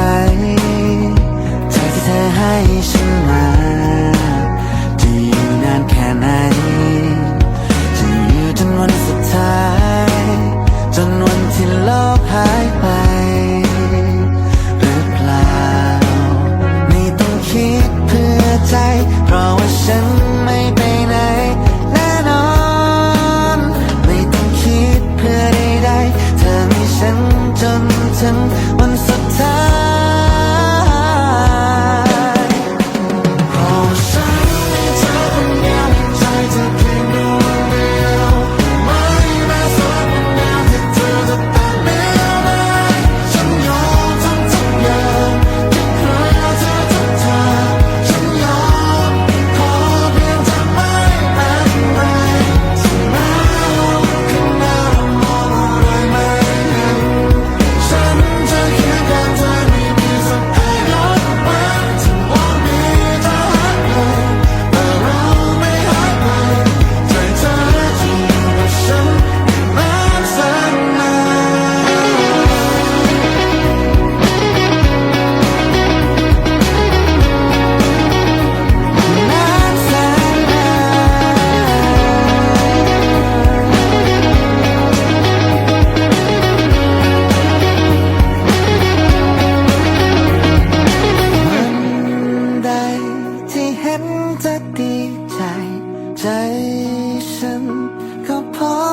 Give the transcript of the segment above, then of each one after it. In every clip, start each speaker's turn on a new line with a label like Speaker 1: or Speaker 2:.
Speaker 1: ใจที่เธอให้ฉันมา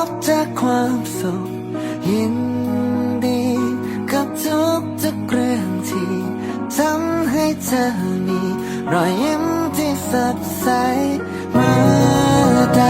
Speaker 1: บจากความสุขยินดีกับทุกทุกเรื่องที่ทำให้เธอมีรอยยิ้มที่สดใสเมื่อใด